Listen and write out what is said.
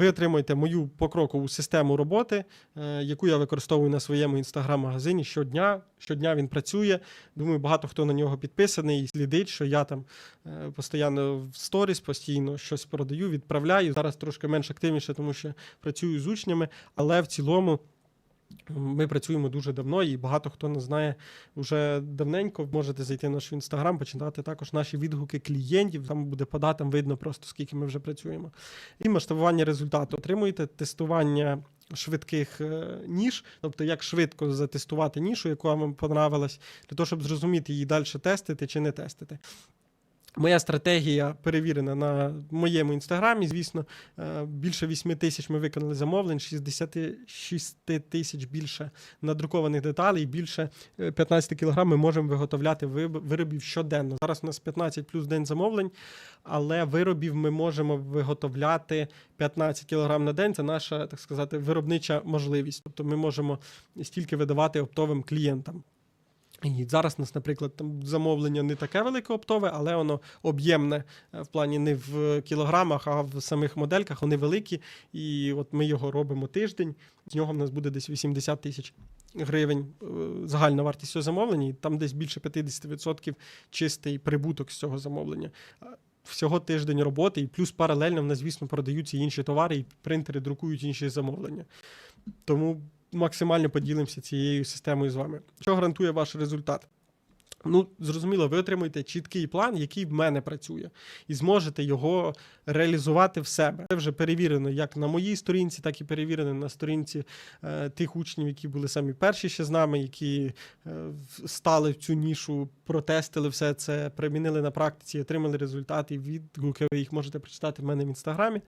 Ви отримуєте мою покрокову систему роботи, е, яку я використовую на своєму інстаграм-магазині щодня. Щодня він працює. Думаю, багато хто на нього підписаний і слідить, що я там е, постійно в сторіс, постійно щось продаю, відправляю. Зараз трошки менш активніше, тому що працюю з учнями, але в цілому. Ми працюємо дуже давно, і багато хто не знає вже давненько. Можете зайти на наш інстаграм, почитати також наші відгуки клієнтів. Там буде по датам видно просто скільки ми вже працюємо. І масштабування результату. Отримуєте тестування швидких е, ніж, тобто як швидко затестувати нішу, яка вам понравилась, для того, щоб зрозуміти її далі тестити чи не тестити. Моя стратегія перевірена на моєму інстаграмі. Звісно, Е, більше 8 тисяч ми виконали замовлень, 66 тисяч більше надрукованих деталей, більше е, 15 кг ми можемо виготовляти виробів щоденно. Зараз у нас 15 плюс день замовлень, але виробів ми можемо виготовляти 15 кг на день. Це наша, так сказати, виробнича можливість. Тобто ми можемо стільки видавати оптовим клієнтам. І зараз у нас, наприклад, там замовлення не таке велике оптове, але воно об'ємне е, в плані не в кілограмах, а в самих модельках. Вони великі. І от ми його робимо тиждень. З нього в нас буде десь 80 тисяч гривень е, загальна вартість цього замовлення, і там десь більше 50% чистий прибуток з цього замовлення. Всього тиждень роботи, і плюс паралельно в нас, звісно, продаються інші товари, і принтери друкують інші замовлення. Тому максимально поділимося цією системою з вами. Що гарантує ваш результат? Ну, зрозуміло, ви отримуєте чіткий план, який в мене працює, і зможете його реалізувати в себе. Це вже перевірено як на моїй сторінці, так і перевірено на сторінці е, тих учнів, які були самі перші ще з нами, які е, стали в цю нішу, протестили все це, примінили на практиці, отримали результати, відгуки. Ви їх можете прочитати в мене в інстаграмі.